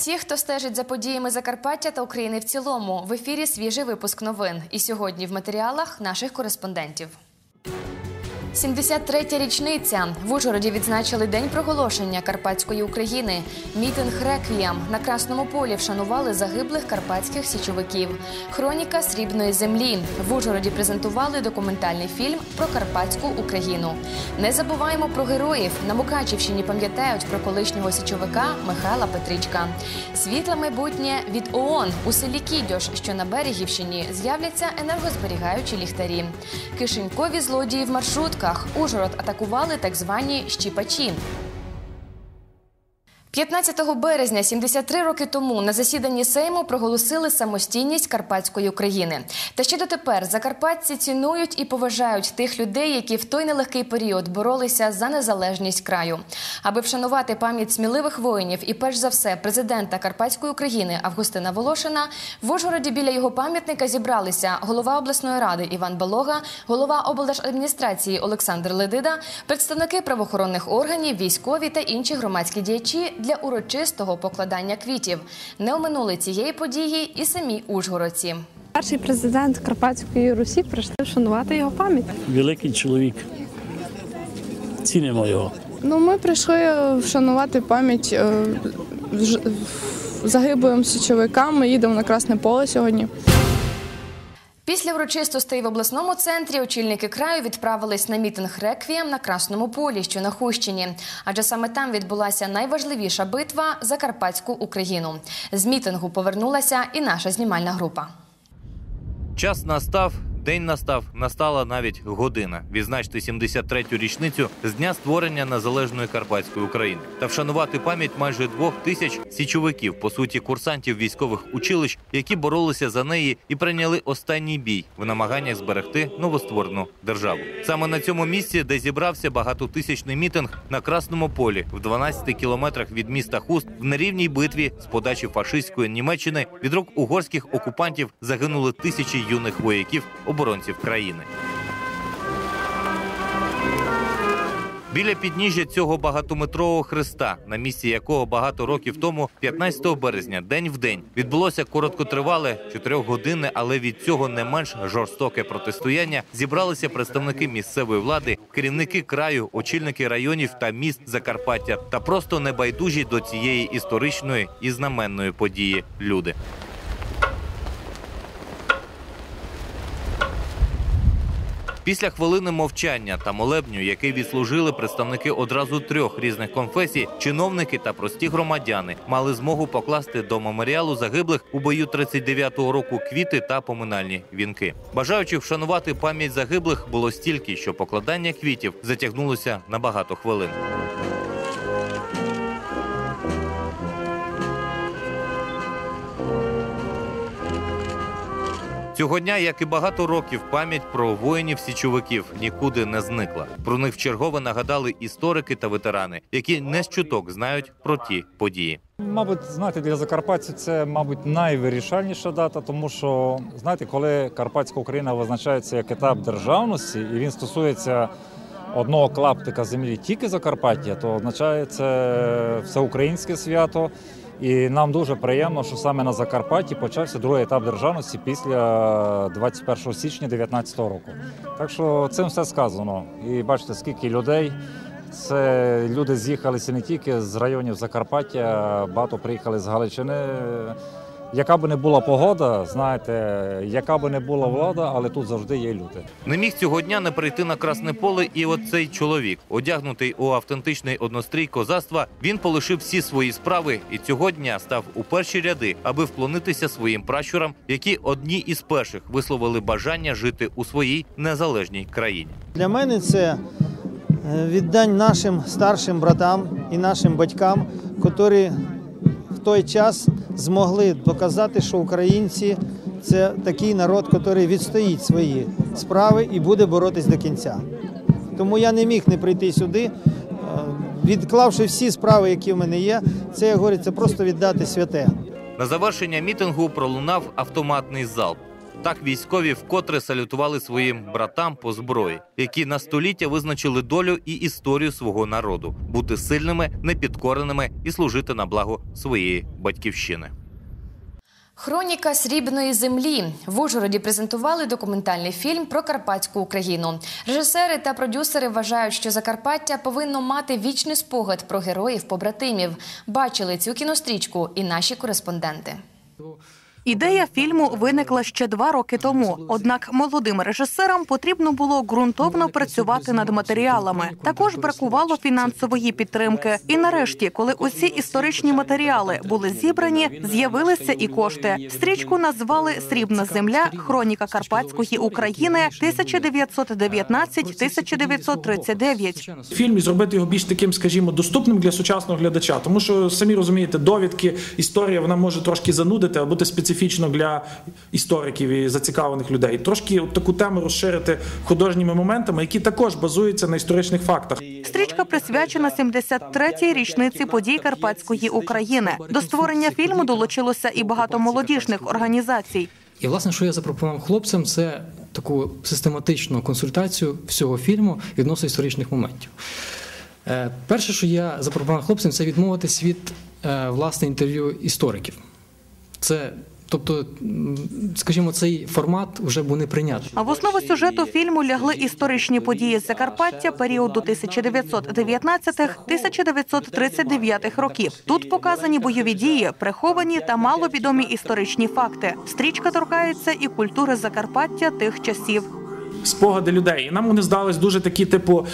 всіх, хто стежить за подіями Закарпаття та України в цілому. В ефірі свіжий випуск новин. І сьогодні в матеріалах наших кореспондентів. 73-я річниця в Ужгороді відзначили день проголошення Карпатської України. Мітинг реквієм на Красному полі вшанували загиблих карпатських січовиків. Хроніка срібної землі в Ужгороді презентували документальний фільм про Карпатську Україну. Не забуваємо про героїв. На Мукачівщині пам'ятають про колишнього січовика Михайла Петричка. Світле майбутнє від ООН у селі Кідьош, що на Берегівщині, з'являться енергозберігаючі ліхтарі. Кишенькові злодії в маршрутках. Ужгород атакували так звані щіпачі. 15 березня, 73 роки тому, на засіданні Сейму проголосили самостійність Карпатської України. Та ще дотепер закарпатці цінують і поважають тих людей, які в той нелегкий період боролися за незалежність краю. Аби вшанувати пам'ять сміливих воїнів і, перш за все, президента Карпатської України Августина Волошина, в Ужгороді біля його пам'ятника зібралися голова обласної ради Іван Балога, голова облдержадміністрації Олександр Ледида, представники правоохоронних органів, військові та інші громадські діячі для урочистого покладання квітів. Не оминули цієї події і самі ужгородці. Перший президент Карпатської Русі прийшли вшанувати його пам'ять. великий чоловік. Цінимо його. Ну, ми прийшли вшанувати пам'ять е, загиблим січовикам. Ми їдемо на Красне поле сьогодні. Після урочистостей в обласному центрі очільники краю відправились на мітинг реквієм на Красному полі, що на Хущині. Адже саме там відбулася найважливіша битва за Карпатську Україну. З мітингу повернулася і наша знімальна група. Час настав, день настав, настала навіть година. Відзначити 73-ю річницю з дня створення незалежної Карпатської України та вшанувати пам'ять майже двох тисяч січовиків, по суті, курсантів військових училищ, які боролися за неї і прийняли останній бій в намаганнях зберегти новостворену державу. Саме на цьому місці, де зібрався багатотисячний мітинг на Красному полі, в 12 кілометрах від міста Хуст, в нерівній битві з подачі фашистської Німеччини від рук угорських окупантів загинули тисячі юних вояків, оборонців країни. Біля підніжжя цього багатометрового хреста, на місці якого багато років тому, 15 березня, день в день, відбулося короткотривале чотирьохгодинне, але від цього не менш жорстоке протистояння. Зібралися представники місцевої влади, керівники краю, очільники районів та міст Закарпаття та просто небайдужі до цієї історичної і знаменної події люди. Після хвилини мовчання та молебню, який відслужили представники одразу трьох різних конфесій, чиновники та прості громадяни мали змогу покласти до меморіалу загиблих у бою 39-го року квіти та поминальні вінки. Бажаючих вшанувати пам'ять загиблих було стільки, що покладання квітів затягнулося на багато хвилин. Цього дня, як і багато років, пам'ять про воїнів-січовиків нікуди не зникла. Про них вчергове нагадали історики та ветерани, які не з чуток знають про ті події. Мабуть, знаєте, для закарпатців це, мабуть, найвирішальніша дата, тому що знаєте, коли Карпатська Україна визначається як етап державності, і він стосується одного клаптика землі тільки Закарпаття, то означає це всеукраїнське свято. І нам дуже приємно, що саме на Закарпатті почався другий етап державності після 21 січня 2019 року. Так що цим все сказано. І бачите, скільки людей. Це люди з'їхалися не тільки з районів Закарпаття, багато приїхали з Галичини. Яка би не була погода, знаєте, яка би не була влада, але тут завжди є люди. Не міг цього дня не прийти на красне поле і оцей чоловік, одягнутий у автентичний однострій козацтва, він полишив всі свої справи і цього дня став у перші ряди, аби вклонитися своїм пращурам, які одні із перших висловили бажання жити у своїй незалежній країні. Для мене це е, віддань нашим старшим братам і нашим батькам, які в той час змогли показати, що українці це такий народ, який відстоїть свої справи і буде боротись до кінця. Тому я не міг не прийти сюди, е, відклавши всі справи, які в мене є. Це як говориться, просто віддати святе. На завершення мітингу пролунав автоматний залп. Так військові вкотре салютували своїм братам по зброї, які на століття визначили долю і історію свого народу бути сильними, непідкореними і служити на благо своєї батьківщини. Хроніка срібної землі в Ужгороді презентували документальний фільм про Карпатську Україну. Режисери та продюсери вважають, що Закарпаття повинно мати вічний спогад про героїв побратимів. Бачили цю кінострічку і наші кореспонденти. Ідея фільму виникла ще два роки тому. Однак молодим режисерам потрібно було ґрунтовно працювати над матеріалами. Також бракувало фінансової підтримки. І нарешті, коли усі історичні матеріали були зібрані, з'явилися і кошти. Стрічку назвали Срібна земля хроніка Карпатської України 1919-1939. фільм і зробити його більш таким, скажімо, доступним для сучасного глядача. Тому що самі розумієте, довідки, історія вона може трошки занудити, а бути специфічно для істориків і зацікавлених людей. Трошки от таку тему розширити художніми моментами, які також базуються на історичних фактах. Стрічка присвячена 73-й річниці подій Карпатської України. До створення фільму долучилося і багато молодіжних організацій. І власне, що я запропонував хлопцям, це таку систематичну консультацію всього фільму відносно історичних моментів. Е, Перше, що я запропонував хлопцям, це відмовитись від е, власне інтерв'ю істориків. Це, тобто, скажімо, цей формат вже був не прийнятий. А в основу сюжету фільму лягли історичні події з Закарпаття періоду 1919-1939 років. Тут показані бойові дії, приховані та маловідомі історичні факти. Стрічка торкається і культури Закарпаття тих часів. спогади людей. І нам вони здались дуже такі, типу,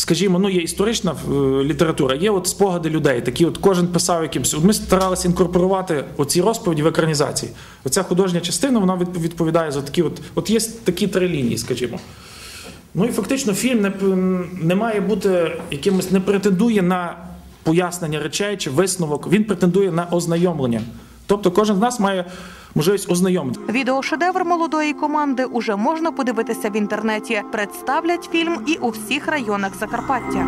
скажімо, ну є історична е, література, є от спогади людей. Такі, от кожен писав якимось. Ми старалися інкорпорувати оці розповіді в екранізації. Оця художня частина вона відповідає за такі, от, от є такі три лінії, скажімо. Ну і фактично фільм не, не має бути якимось, не претендує на пояснення речей чи висновок. Він претендує на ознайомлення. Тобто кожен з нас має можливість ознайомити. Відеошедевр молодої команди уже можна подивитися в інтернеті. Представлять фільм і у всіх районах Закарпаття.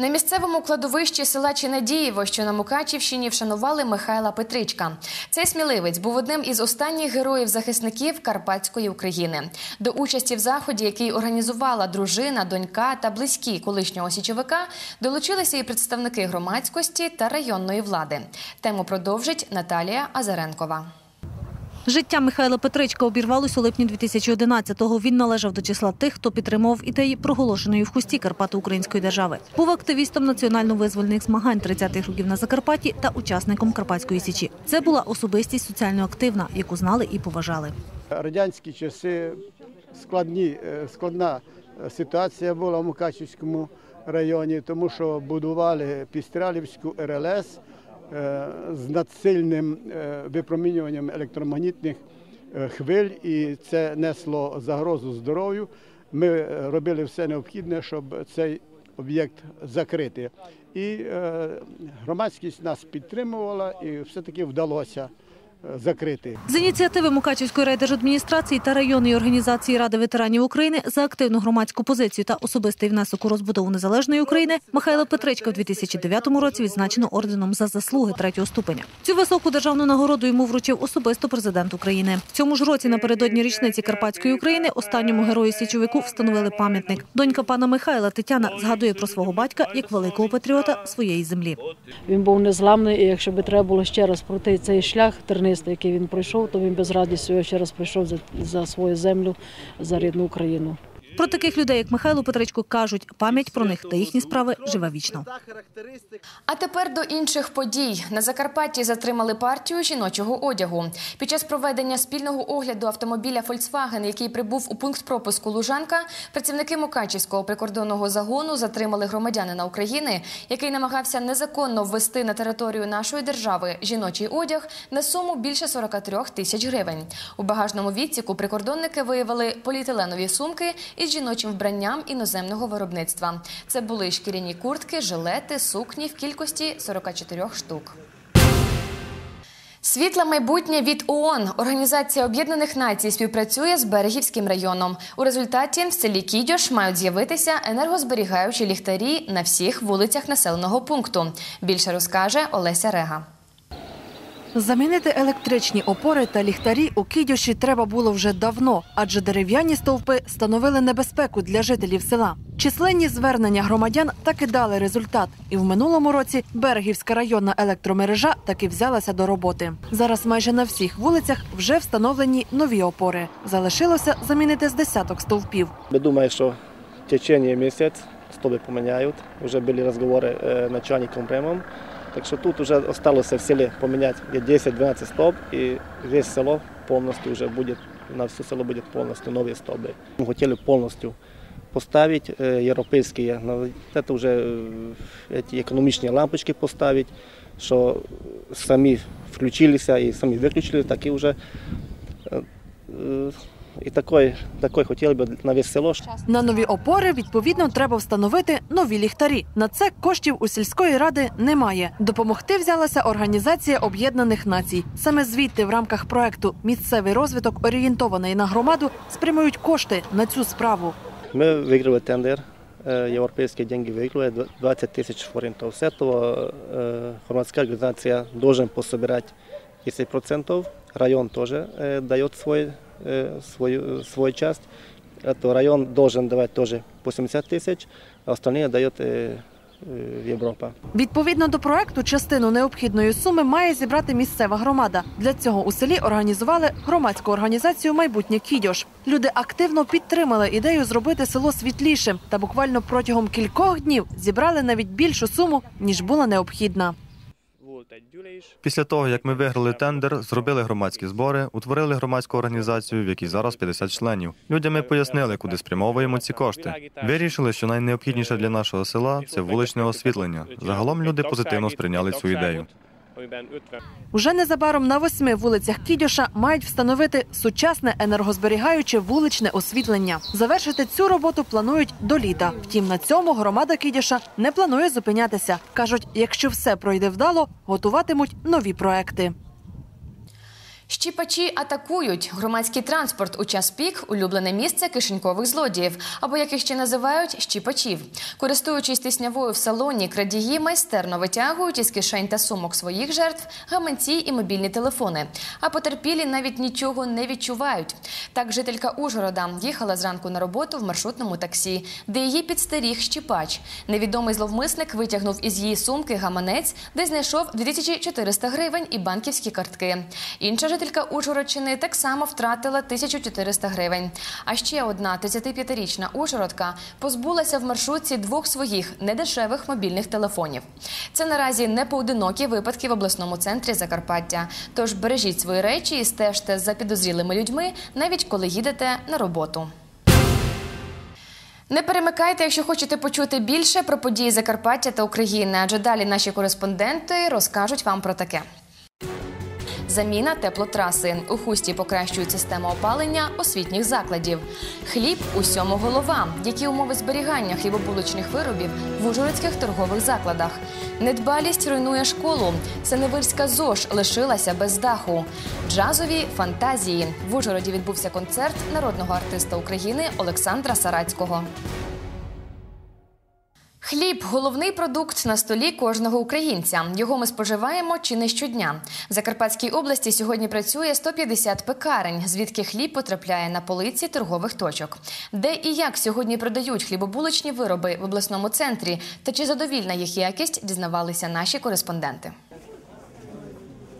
На місцевому кладовищі села Чинадієво, що на Мукачівщині, вшанували Михайла Петричка. Цей сміливець був одним із останніх героїв-захисників Карпатської України. До участі в заході, який організувала дружина, донька та близькі колишнього січовика, долучилися і представники громадськості та районної влади. Тему продовжить Наталія Азаренкова. Життя Михайла Петричка обірвалось у липні 2011-го. Він належав до числа тих, хто підтримав ідеї проголошеної в хусті Карпати Української держави. Був активістом національно-визвольних змагань 30-х років на Закарпатті та учасником Карпатської січі. Це була особистість соціально активна, яку знали і поважали. радянські часи складні, е, складна е, ситуація була в Мукачівському районі, тому що будували Пістралівську РЛС з надсильним е, випромінюванням електромагнітних е, хвиль, і це несло загрозу здоров'ю. Ми е, робили все необхідне, щоб цей об'єкт закрити. І е, громадськість нас підтримувала, і все-таки вдалося е, закрити. З ініціативи Мукачівської райдержадміністрації та районної організації Ради ветеранів України за активну громадську позицію та особистий внесок у розбудову незалежної України Михайла Петричка в 2009 році відзначено орденом за заслуги третього ступеня. Цю високу державну нагороду йому вручив особисто президент України. В цьому ж році напередодні річниці Карпатської України останньому герою січовику встановили пам'ятник. Донька пана Михайла Тетяна згадує про свого батька як великого патріота своєї землі. Він був незламний, і якщо би треба було ще раз пройти цей шлях тернистий, який він пройшов, то він без радістю ще раз прийшов за, за свою землю, за рідну Україну. Про таких людей, як Михайло Петричко, кажуть, пам'ять про них та їхні справи живе вічно. А тепер до інших подій. На Закарпатті затримали партію жіночого одягу. Під час проведення спільного огляду автомобіля Volkswagen, який прибув у пункт пропуску Лужанка, працівники Мукачівського прикордонного загону затримали громадянина України, який намагався незаконно ввести на територію нашої держави жіночий одяг на суму більше 43 тисяч гривень. У багажному відсіку прикордонники виявили поліетиленові сумки із жіночим вбранням іноземного виробництва. Це були шкіряні куртки, жилети, сукні в кількості 44 штук. Світле майбутнє від ООН. Організація Об'єднаних Націй співпрацює з Берегівським районом. У результаті в селі Кідьош мають з'явитися енергозберігаючі ліхтарі на всіх вулицях населеного пункту. Більше розкаже Олеся Рега. Замінити електричні опори та ліхтарі у Кідюші треба було вже давно, адже дерев'яні стовпи становили небезпеку для жителів села. Численні звернення громадян таки дали результат, і в минулому році Берегівська районна електромережа таки взялася до роботи. Зараз майже на всіх вулицях вже встановлені нові опори. Залишилося замінити з десяток стовпів. Я думаю, что в течение месяца столбы поменяют. Уже были разговоры э, начальником ремом. Так что тут уже осталось в селе поменять где 10-12 столб, и весь село полностью уже будет, на все село будет полностью новые столбы. Мы хотели полностью поставить э, европейские, но это уже э, эти экономичные лампочки поставить, что сами включились и сами выключили, так и уже э, э, и такой, такой хотели бы на весь село. На нові опори відповідно треба встановити нові ліхтарі. На це коштів у сільської ради немає. Допомогти взялася організація Об'єднаних Націй. Саме звідти, в рамках проекту Місцевий розвиток орієнтований на громаду спрямують кошти на цю справу. Мы выиграли тендер, э, европейские деньги выиграли, дв- 20 тысяч форинтов. С этого э, громадская организация должен пособирать 10%, район тоже э, дает свой, э, свою, свою часть. Это район должен давать тоже 80 тысяч, а остальные дает э, э, Европа. Відповідно до проекту, частину необхідної суми має зібрати місцева громада. Для цього у селі організували громадську організацію Майбутнє Кідьош. Люди активно підтримали ідею зробити село світлішим та буквально протягом кількох днів зібрали навіть більшу суму ніж була необхідна. Після того, як ми виграли тендер, зробили громадські збори, утворили громадську організацію, в якій зараз 50 членів. Людям ми пояснили, куди спрямовуємо ці кошти. Вирішили, що найнеобхідніше для нашого села це вуличне освітлення. Загалом люди позитивно сприйняли цю ідею. Уже незабаром на восьми вулицях Кідьоша мають встановити сучасне енергозберігаюче вуличне освітлення. Завершити цю роботу планують до літа. Втім, на цьому громада Кідьоша не планує зупинятися. кажуть, якщо все пройде вдало, готуватимуть нові проекти. Щіпачі атакують громадський транспорт у час пік улюблене місце кишенькових злодіїв, або як їх ще називають щіпачів. Користуючись тиснявою в салоні, крадії майстерно витягують із кишень та сумок своїх жертв гаманці і мобільні телефони. А потерпілі навіть нічого не відчувають. Так, жителька Ужгорода їхала зранку на роботу в маршрутному таксі, де її підстеріг щіпач. Невідомий зловмисник витягнув із її сумки гаманець, де знайшов 2400 гривень і банківські картки. Інша жителька Ужгородщини так само втратила 1400 гривень. А ще одна 35-річна Ужгородка позбулася в маршрутці двох своїх недешевих мобільних телефонів. Це наразі не поодинокі випадки в обласному центрі Закарпаття. Тож бережіть свої речі і стежте за підозрілими людьми, навіть коли їдете на роботу. Не перемикайте, якщо хочете почути більше про події Закарпаття та України, адже далі наші кореспонденти розкажуть вам про таке. Заміна теплотраси. У хусті покращують систему опалення освітніх закладів. Хліб усьому голова. Які умови зберігання хлібобулочних виробів в ужгородських торгових закладах. Недбалість руйнує школу. Сеневирська ЗОЖ лишилася без даху. Джазові фантазії. В Ужгороді відбувся концерт народного артиста України Олександра Сарацького. Хліб головний продукт на столі кожного українця. Його ми споживаємо чи не щодня. В Закарпатській області сьогодні працює 150 пекарень, звідки хліб потрапляє на полиці торгових точок. Де і як сьогодні продають хлібобулочні вироби в обласному центрі та чи задовільна їх якість, дізнавалися наші кореспонденти.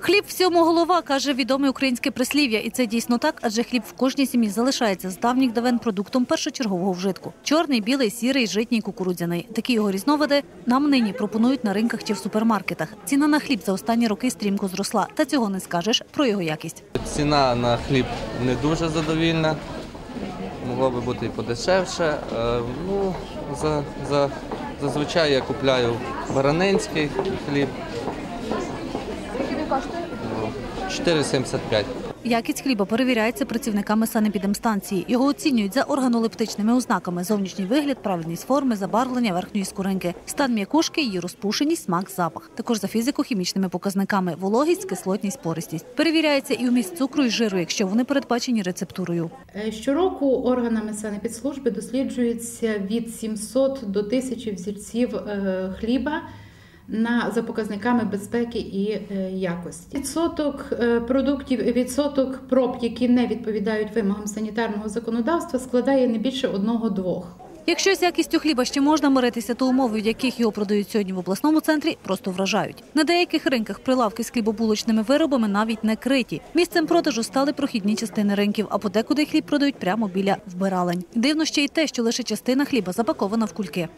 Хліб всьому голова, каже відоме українське прислів'я, і це дійсно так, адже хліб в кожній сім'ї залишається з давніх давен продуктом першочергового вжитку: чорний, білий, сірий, житній, кукурудзяний. Такі його різновиди нам нині пропонують на ринках чи в супермаркетах. Ціна на хліб за останні роки стрімко зросла, та цього не скажеш про його якість. Ціна на хліб не дуже задовільна. Могло би бути і подешевше. Е, Ну, за, за, зазвичай я купляю баранинський хліб. Коштує? 4,75. Якість хліба перевіряється працівниками санепідемстанції. Його оцінюють за органолептичними ознаками: зовнішній вигляд, правильність форми, забарвлення верхньої скоринки, стан м'якушки, її розпушеність, смак, запах. Також за фізико-хімічними показниками вологість, кислотність, пористість. Перевіряється і вміст цукру і жиру, якщо вони передбачені рецептурою. Е, Щороку органами санепідслужби досліджується від 700 до 1000 взірців е, хліба на за показниками безпеки і е, якості. Відсоток е, продуктів, відсоток проб, які не відповідають вимогам санітарного законодавства, складає не більше одного-двох. Якщо з якістю хліба ще можна миритися, то умови, в яких його продають сьогодні в обласному центрі, просто вражають. На деяких ринках прилавки з хлібобулочними виробами навіть не криті. Місцем продажу стали прохідні частини ринків, а подекуди хліб продають прямо біля вбиралень. Дивно ще й те, що лише частина хліба запакована в кульки.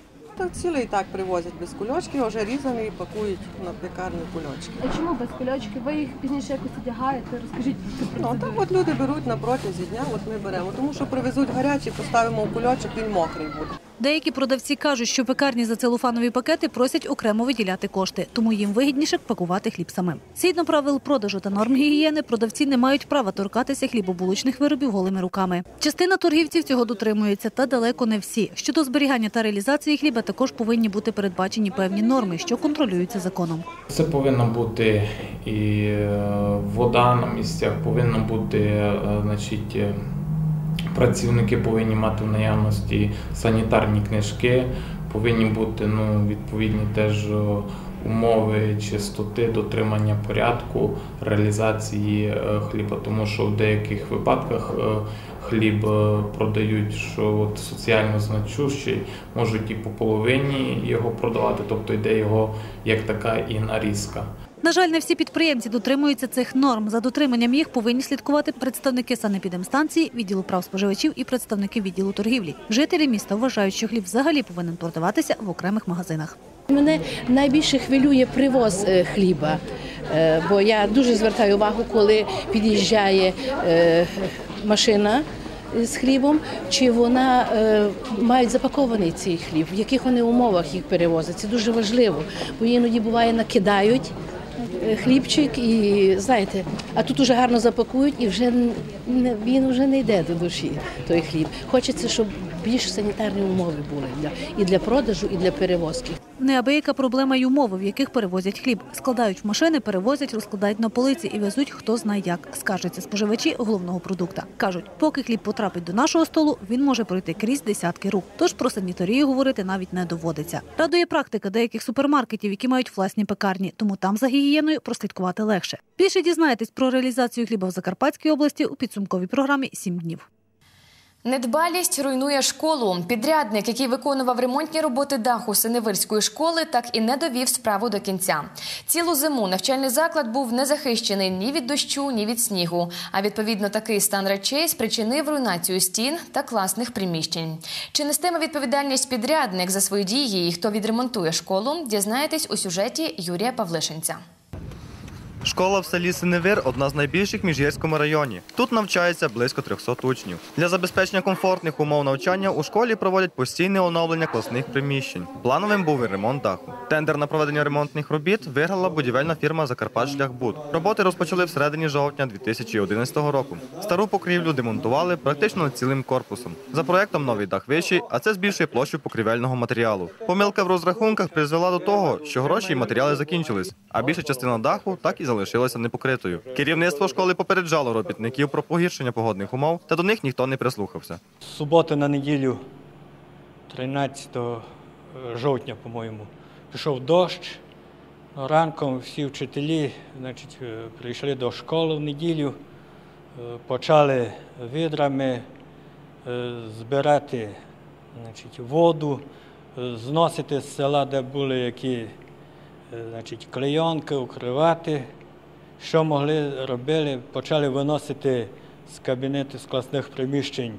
Так цілий так привозять без кульочки, вже різаний і пакують на пекарні кульочки. А чому без кульочки? Ви їх пізніше якось одягаєте? Розкажіть про Ну так от люди беруть на протязі дня, от ми беремо, тому що привезуть гарячі, поставимо в кульочок, він мокрий буде. Деякі продавці кажуть, що пекарні за целофанові пакети просять окремо виділяти кошти, тому їм вигідніше пакувати хліб самим. Згідно правил продажу та норм гігієни, продавці не мають права торкатися хлібобулочних виробів голими руками. Частина торгівців цього дотримується, та далеко не всі. Щодо зберігання та реалізації хліба також повинні бути передбачені певні норми, що контролюються законом. Це повинна бути і е, вода на місцях, повинно бути, е, значить, е, працівники повинні мати в наявності санітарні книжки, повинні бути ну, відповідні теж е, умови чистоти, дотримання порядку, реалізації е, хліба, тому що в деяких випадках е, хліб продають, що от соціально значущий, можуть і по половині його продавати, тобто йде його як така і нарізка. На жаль, не всі підприємці дотримуються цих норм. За дотриманням їх повинні слідкувати представники санепідемстанції, відділу прав споживачів і представники відділу торгівлі. Жителі міста вважають, що хліб взагалі повинен продаватися в окремих магазинах. Мене найбільше хвилює привоз е, хліба, Е, бо я дуже звертаю увагу, коли під'їжджає е, машина з хлібом, чи вона е, мають запакований цей хліб, в яких вони умовах їх перевозять. Це дуже важливо, бо іноді буває накидають. Е, Хлібчик, і знаєте, а тут уже гарно запакують, і вже він вже не йде до душі. Той хліб. Хочеться, щоб більш санітарні умови були для і для продажу, і для перевозки. Неабияка проблема й умови, в яких перевозять хліб. Складають в машини, перевозять, розкладають на полиці і везуть хто знає як. Скаржаться споживачі головного продукта. Кажуть, поки хліб потрапить до нашого столу, він може пройти крізь десятки рук. Тож про санітарію говорити навіть не доводиться. Радує практика деяких супермаркетів, які мають власні пекарні, тому там за гігієною прослідкувати легше. Більше дізнаєтесь про реалізацію хліба в Закарпатській області у підсумковій програмі «7 днів. Недбалість руйнує школу. Підрядник, який виконував ремонтні роботи даху Синевирської школи, так і не довів справу до кінця. Цілу зиму навчальний заклад був не захищений ні від дощу, ні від снігу. А відповідно такий стан речей спричинив руйнацію стін та класних приміщень. Чи нестиме відповідальність підрядник за свої дії і хто відремонтує школу? Дізнаєтесь у сюжеті Юрія Павлишинця. Школа в селі Синевир одна з найбільших в Міжгірському районі. Тут навчається близько 300 учнів. Для забезпечення комфортних умов навчання у школі проводять постійне оновлення класних приміщень. Плановим був і ремонт даху. Тендер на проведення ремонтних робіт виграла будівельна фірма «Закарпатшляхбуд». Роботи розпочали в середині жовтня 2011 року. Стару покрівлю демонтували практично цілим корпусом. За проектом новий дах вищий, а це збільшує площу покрівельного матеріалу. Помилка в розрахунках призвела до того, що гроші і матеріали закінчились, а більша частина даху так і залишилася непокритою. Керівництво школи попереджало робітників про погіршення погодних умов, та до них ніхто не прислухався. З суботи на неділю, 13 жовтня, по-моєму, пішов дощ. Ранком всі вчителі значить, е, прийшли до школи в неділю, е, почали відрами е, збирати значить, воду, е, зносити з села, де були які е, значить, клейонки, укривати. Що могли робили, почали виносити з кабінету з класних приміщень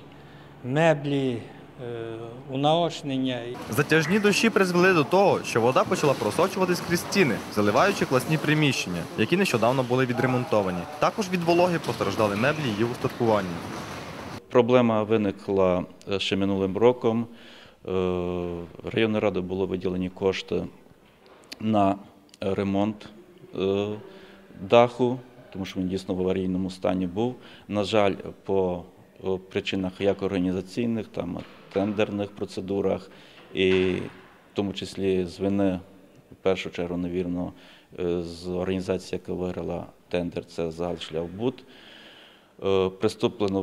меблі, е, унаочнення. Затяжні дощі призвели до того, що вода почала просочуватись крізь стіни, заливаючи класні приміщення, які нещодавно були відремонтовані. Також від вологи постраждали меблі і устаткування. Проблема виникла е, ще минулим роком. Е, Районною радою було виділені кошти на ремонт даху, тому що він дійсно в аварійному стані був. На жаль, по е, причинах як організаційних, там тендерних процедурах, і в тому числі з вини, в першу чергу, навірно, е, з організації, яка виграла тендер, це Загальшляхбуд. Е, Приступлено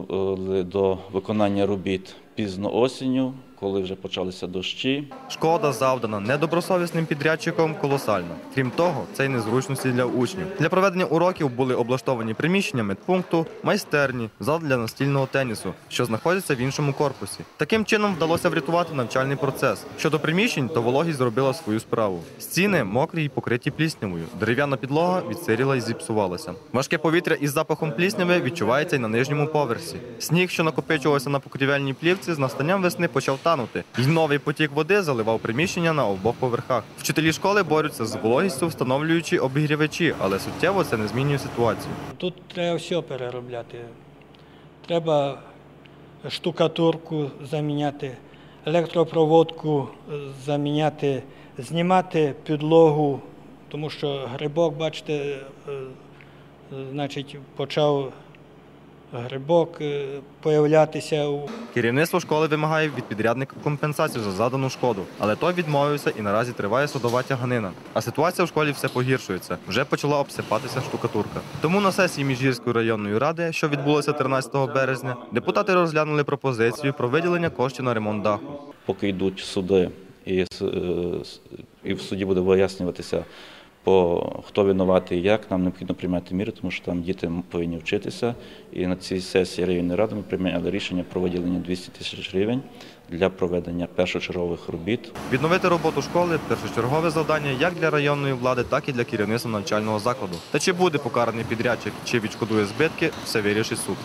до виконання робіт пізно осінню, коли вже почалися дощі. Шкода завдана недобросовісним підрядчиком колосальна. Крім того, це й незручності для учнів. Для проведення уроків були облаштовані приміщення медпункту, майстерні, зал для настільного тенісу, що знаходяться в іншому корпусі. Таким чином вдалося врятувати навчальний процес. Щодо приміщень, то вологість зробила свою справу. Стіни мокрі й покриті пліснявою. Дерев'яна підлога відсиріла і зіпсувалася. Важке повітря із запахом плісняви відчувається й на нижньому поверсі. Сніг, що накопичувався на покрівельній плівці, з настанням весни почав танути. І новий потік води заливав приміщення на обох поверхах. Вчителі школи борються з вологістю, встановлюючи обігрівачі, але суттєво це не змінює ситуацію. Тут треба все переробляти. Треба штукатурку заміняти, електропроводку заміняти, знімати підлогу, тому що грибок, бачите, е, е, значить, почав грибок е, появлятися у Керівництво школи вимагає від підрядника компенсацію за задану шкоду, але той відмовився і наразі триває судова тяганина. А ситуація в школі все погіршується. Вже почала обсипатися штукатурка. Тому на сесії Міжгірської районної ради, що відбулося 13 березня, депутати розглянули пропозицію про виділення коштів на ремонт даху. Поки йдуть суди, і, е, с- і в суді буде вияснюватися, по хто винуватий і як, нам необхідно приймати міри, тому що там діти повинні вчитися. І на цій сесії районної ради ми прийняли рішення про виділення 200 тисяч гривень для проведення першочергових робіт. Відновити роботу школи першочергове завдання як для районної влади, так і для керівництва навчального закладу. Та чи буде покараний підрядчик, чи відшкодує збитки, все вирішить суд.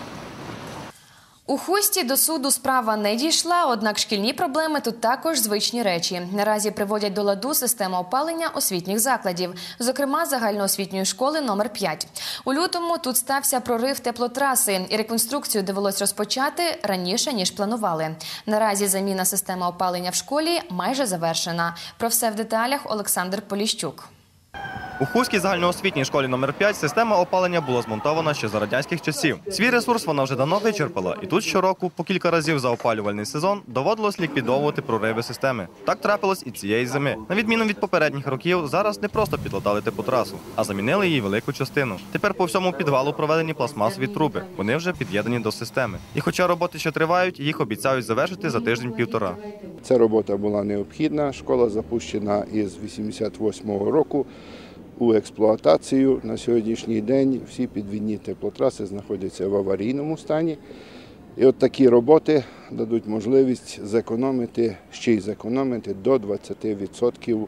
У хусті до суду справа не дійшла, однак шкільні проблеми тут також звичні речі. Наразі приводять до ладу систему опалення освітніх закладів, зокрема загальноосвітньої школи номер 5 У лютому тут стався прорив теплотраси, і реконструкцію довелось розпочати раніше ніж планували. Наразі заміна системи опалення в школі майже завершена. Про все в деталях Олександр Поліщук. У Хуській загальноосвітній школі номер 5 система опалення була змонтована ще за радянських часів. Свій ресурс вона вже давно вичерпала, і тут щороку, по кілька разів за опалювальний сезон, доводилось ліквідовувати прориви системи. Так трапилось і цієї зими. На відміну від попередніх років, зараз не просто підладали теплотрасу, а замінили її велику частину. Тепер по всьому підвалу проведені пластмасові труби. Вони вже під'єднані до системи. І хоча роботи ще тривають, їх обіцяють завершити за тиждень-півтора. Ця робота була необхідна. Школа запущена із 88-го року у експлуатацію. На сьогоднішній день всі підвідні теплотраси знаходяться в аварійному стані. І от такі роботи дадуть можливість зекономити, ще й зекономити до 20% е,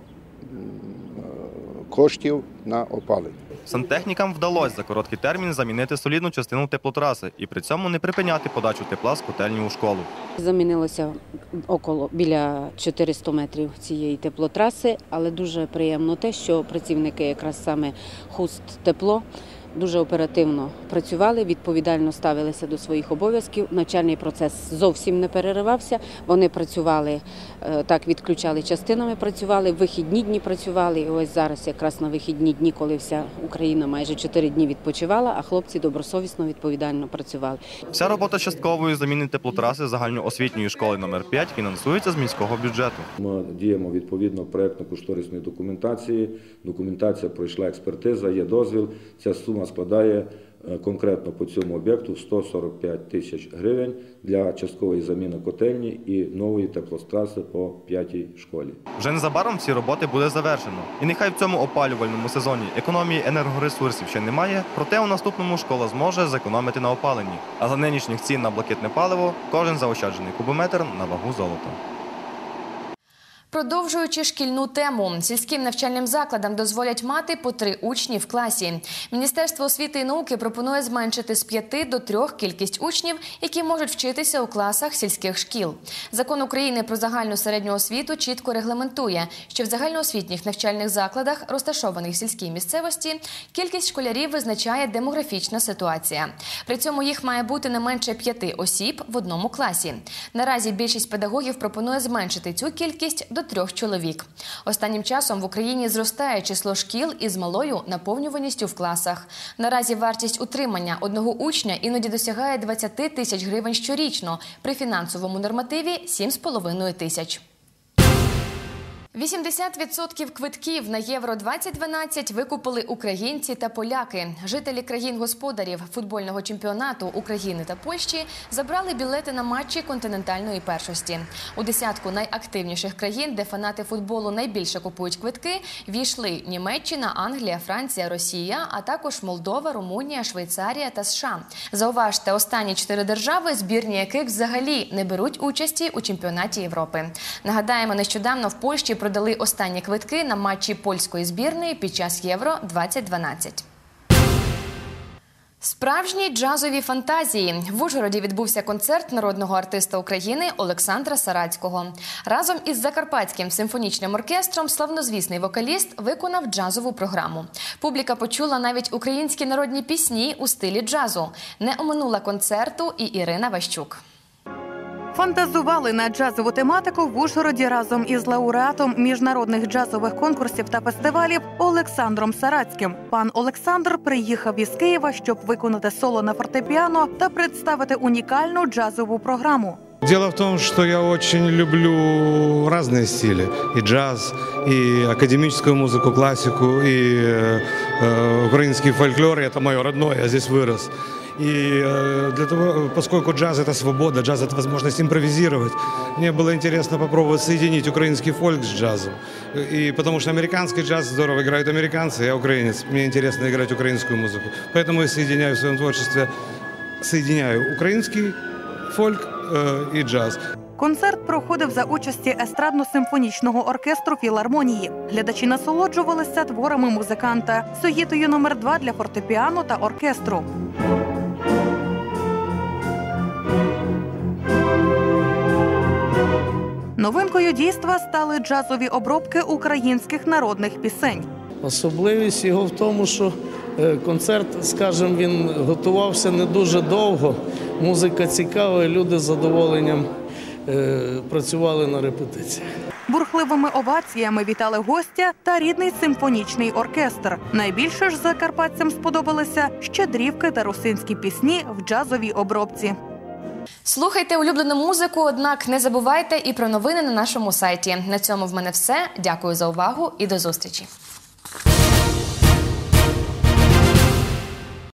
коштів на опалення. Сантехнікам вдалося за короткий термін замінити солідну частину теплотраси і при цьому не припиняти подачу тепла з котельні у школу. Замінилося около біля 400 метрів цієї теплотраси, але дуже приємно те, що працівники якраз саме хуст тепло дуже оперативно працювали, відповідально ставилися до своїх обов'язків. Навчальний процес зовсім не переривався. Вони працювали е, так, відключали частинами, працювали, вихідні дні працювали. І ось зараз, якраз на вихідні дні, коли вся Україна майже 4 дні відпочивала, а хлопці добросовісно відповідально працювали. Вся робота часткової заміни теплотраси загальноосвітньої школи номер 5 фінансується з міського бюджету. Ми діємо відповідно проєктно-кошторисної документації. Документація пройшла експертиза, є дозвіл. Ця сума складає е, конкретно по цьому об'єкту 145 тисяч гривень для часткової заміни котельні і нової теплостраси по п'ятій школі. Вже незабаром ці роботи буде завершено. І нехай в цьому опалювальному сезоні економії енергоресурсів ще немає, проте у наступному школа зможе зекономити на опаленні. А за нинішніх цін на блакитне паливо кожен заощаджений кубометр на вагу золота. Продовжуючи шкільну тему, сільським навчальним закладам дозволять мати по три учні в класі. Міністерство освіти і науки пропонує зменшити з п'яти до трьох кількість учнів, які можуть вчитися у класах сільських шкіл. Закон України про загальну середню освіту чітко регламентує, що в загальноосвітніх навчальних закладах, розташованих в сільській місцевості, кількість школярів визначає демографічна ситуація. При цьому їх має бути не менше п'яти осіб в одному класі. Наразі більшість педагогів пропонує зменшити цю кількість до трьох чоловік. Останнім часом в Україні зростає число шкіл із малою наповнюваністю в класах. Наразі вартість утримання одного учня іноді досягає 20 тисяч гривень щорічно, при фінансовому нормативі 7,5 тисяч. 80% квитків на Євро 2012 викупили українці та поляки. Жителі країн-господарів футбольного чемпіонату України та Польщі забрали білети на матчі континентальної першості. У десятку найактивніших країн, де фанати футболу найбільше купують квитки, війшли Німеччина, Англія, Франція, Росія, а також Молдова, Румунія, Швейцарія та США. Зауважте, останні чотири держави, збірні яких взагалі не беруть участі у чемпіонаті Європи. Нагадаємо, нещодавно в Польщі продали останні квитки на матчі польської збірної під час Євро 2012. Справжні джазові фантазії в Ужгороді відбувся концерт народного артиста України Олександра Сарацького. Разом із Закарпатським симфонічним оркестром славнозвісний вокаліст виконав джазову програму. Публіка почула навіть українські народні пісні у стилі джазу. Не оминула концерту і Ірина Ващук. Фантазували на джазову тематику в Ужгороді разом із лауреатом міжнародних джазових конкурсів та фестивалів Олександром Сарацьким. Пан Олександр приїхав із Києва, щоб виконати соло на фортепіано та представити унікальну джазову програму. Дело в том, что я очень люблю разные стили. И джаз, и академическую музыку, классику, и э, э, украинский фольклор. И это мое родное, я здесь вырос. И э, для того, поскольку джаз это свобода, джаз это возможность импровизировать, мне было интересно попробовать соединить украинский фольк с джазом. И потому что американский джаз здорово играют американцы, я украинец, мне интересно играть украинскую музыку. Поэтому я соединяю в своем творчестве, соединяю украинский фольк э, и джаз. Концерт проходив за участі естрадно-симфонічного оркестру філармонії. Глядачі насолоджувалися творами музиканта, суїтою номер 2 для фортепіано та оркестру. Новинкою дійства стали джазові обробки українських народних пісень. Особливість його в тому, що е, концерт, скажімо, він готувався не дуже довго. Музика цікава, і люди з задоволенням е, працювали на репетиціях. Бурхливими оваціями вітали гостя та рідний симфонічний оркестр. Найбільше ж закарпатцям сподобалися щедрівки та русинські пісні в джазовій обробці. Слухайте улюблену музику, однак не забувайте і про новини на нашому сайті. На цьому в мене все. Дякую за увагу і до зустрічі.